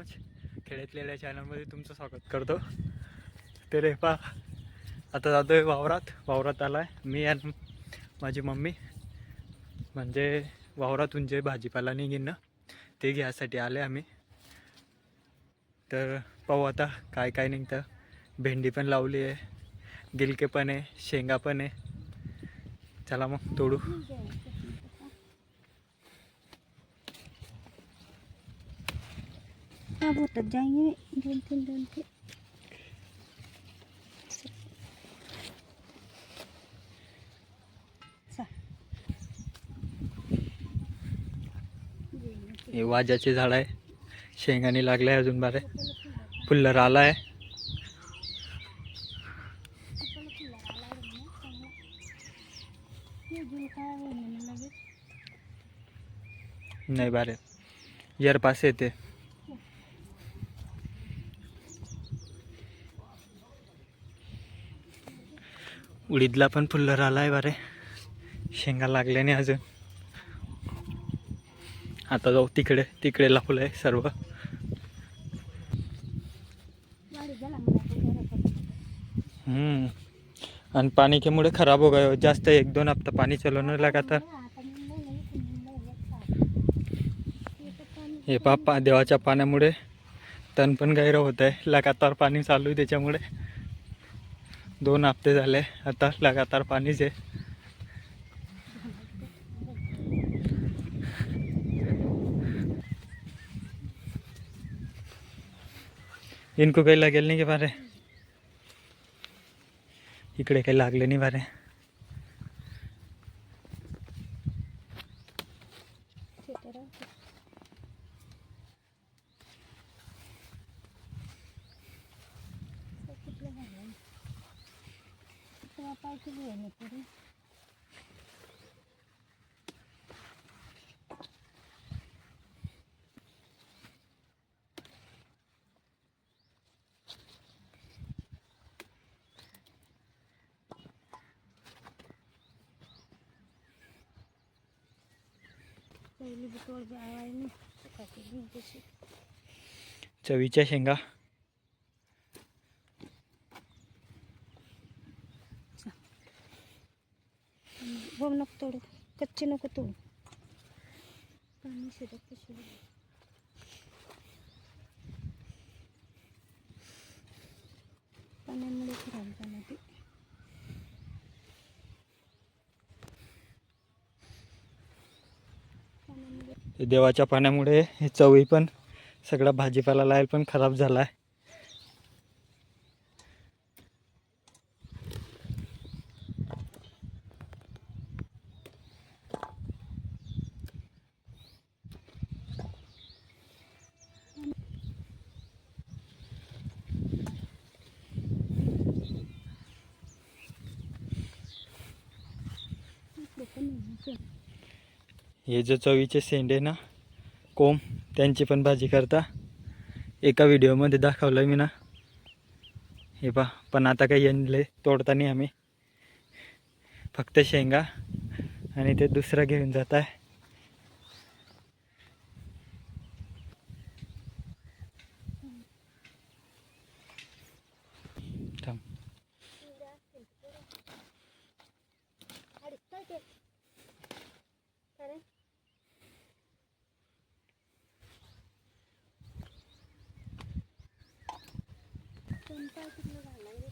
मनोज खेड्यातलेल्या चॅनलमध्ये तुमचं स्वागत करतो. ते रे पा आता जातो आहे वावरात. वावरात आला आहे मी आणि माझी मम्मी म्हणजे वावरातून जे भाजीपाला निघीन ते घ्यायसाठी आले आम्ही. तर पाहू आता काय काय निघतं. भेंडी पण लावली आहे. गिलके पण आहे. शेंगा पण आहे. चला मग तोडू. खराब वो तक जाएंगे ढूंढ के हे वाजाचे झाड आहे. शेंगाने लागलं आहे अजून बारे. फुल्लर आला आहे नाही बारे. यार पास येते. उडीदला पण फुल्लर आला आहे बारे. शेंगा लागल्या नाही अजून. आता जाऊ तिकडे तिकडे लावलं आहे सर्व आणि पाणीच्यामुळे खराब हो गयो हो. जास्त एक दोन हप्ता पाणी चलवणं लगातार नाही हे पा देवाच्या पाण्यामुळे तण पण गैर होत आहे लगातार पाणी चालू आहे त्याच्यामुळे. दोन हप्ते झाले. आता लगातार पाणीच आहे. इनको काही लागेल नाही की बारे? इकडे काही लागले नाही बारे. तो पाई के लिए नहीं पूरी पहली भी तोड़ के आया ही नहीं तो काटी नहीं जैसे चवीच्या शेंगा वो नको तोडू. कच्चे नको तोडू. पाणी शिरत कशी पाण्यामुळे खराब झाला ती. देवाच्या पाण्यामुळे हे चवळी पण सगळा भाजीपाला लायल पण खराब झाला आहे इकडे पण आहे असं. हे जे चवीचे शेंडे ना कोंब त्यांची पण भाजी करता. एका व्हिडिओमध्ये दाखवलं मी ना. हे पा पण आता काही आणले तोडता नाही आम्ही. फक्त शेंगा आणि ते दुसरा घेऊन जात आहे थांब अरे, काय ते? काय रे? कोणता तिकडे घालाय रे?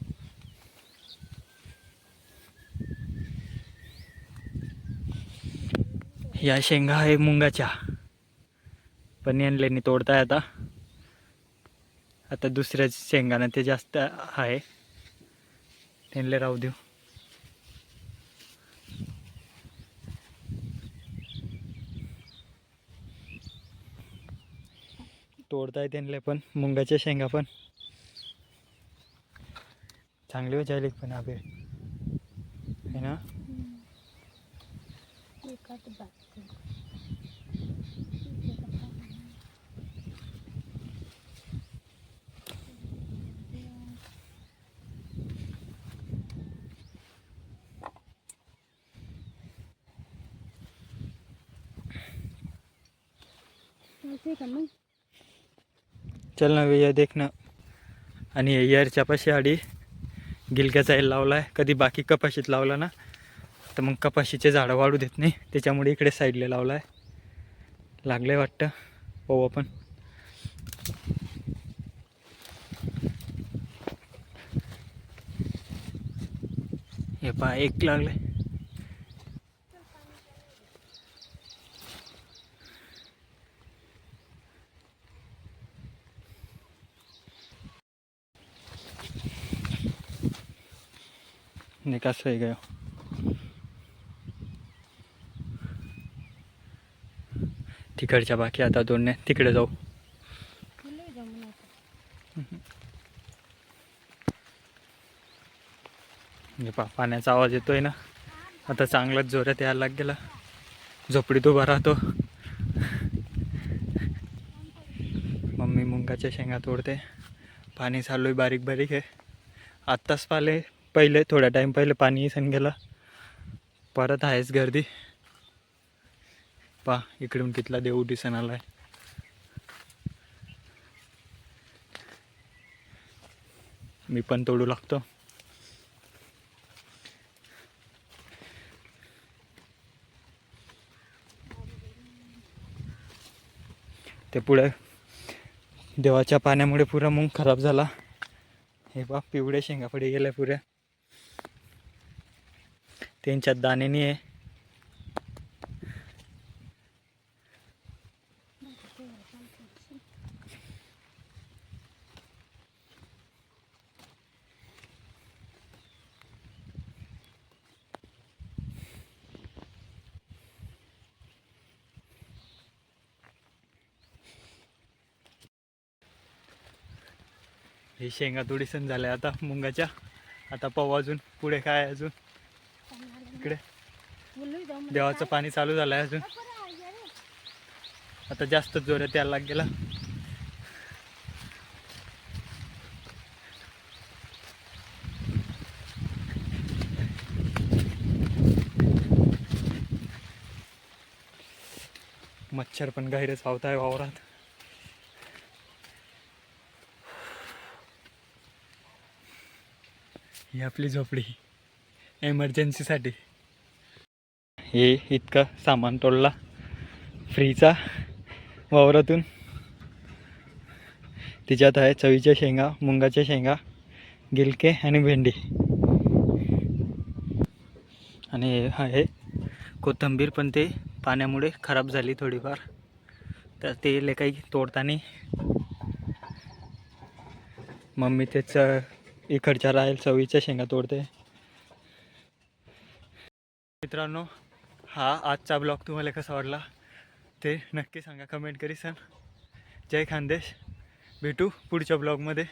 या शेंगा आहे मुंगाच्या. पण यांनी तोडताय आता. आता दुसऱ्या शेंगानं ते जास्त आहे. त्यांना राहू देऊ. तोडताय त्यांना पण मुंगाच्या शेंगा पण. चांगली हो जायली पण अबे है ना? हम्म. हे चल ना भैया देख ना आणि एअरच्या पाशी आडी गिलक्याचा एल लावला आहे कधी बाकी कपाशीत लावला ना तर मग कपाशीचे झाडं वाढू देत नाही. त्याच्यामुळे इकडे साईडला लावला आहे लागलं आहे वाटतं. पाहू आपण. हे पहा एक लागलं हे कसं आहे गं तिकडच्या बाकी आता दोन नाही तिकडे जाऊ. म्हणजे पा पाण्याचा आवाज येतोय ना? आता चांगलाच जोरात यायला लाग गेला झोपडीत उभा राहतो. मम्मी मुंगाच्या शेंगा तोडते. पाणी चालू आहे बारीक बारीक आहे आत्ताच पाले पहिले थोड्या टाईम पहिले पाणी सण गेला. परत आहेच गर्दी. पा इकडून कितला देऊ दिसन आलाय. मी पण तोडू लागतो. ते पुढे देवाच्या पाण्यामुळे पुरा मूग खराब झाला. हे बा पिवळे शेंगा पुढे गेल्या पुऱ्या त्यांच्यात दाणेनी आहे हे शेंगा थोडीसण झाल्या आता मुंगाच्या. आता पाहू अजून पुढे काय अजून. इकडे. देवाचं पाणी चालू झालं आहे अजून. आता जास्त जोरात यायला लाग गेला मच्छर पण गायरे आहे वावरात. ही आपली झोपडी एमर्जन्सीसाठी हे इतका सामान तोडला फ्रीचा वावरातून. तिच्यात आहे चवीच्या शेंगा मुंगाच्या शेंगा गिलके आणि भेंडी. आणि हे आहे कोथिंबीर पण ते पाण्यामुळे खराब झाली थोडीफार. तर ते ले काही तोडताना मम्मी त्याचं इकडच्या राहील चवीच्या शेंगा तोडते. मित्रांनो हा आजचा ब्लॉग तुम्हाला कसा वाटला ते नक्की सांगा. कमेंट करी सर जय खानदेश. भेटू पुढच्या ब्लॉगमध्ये.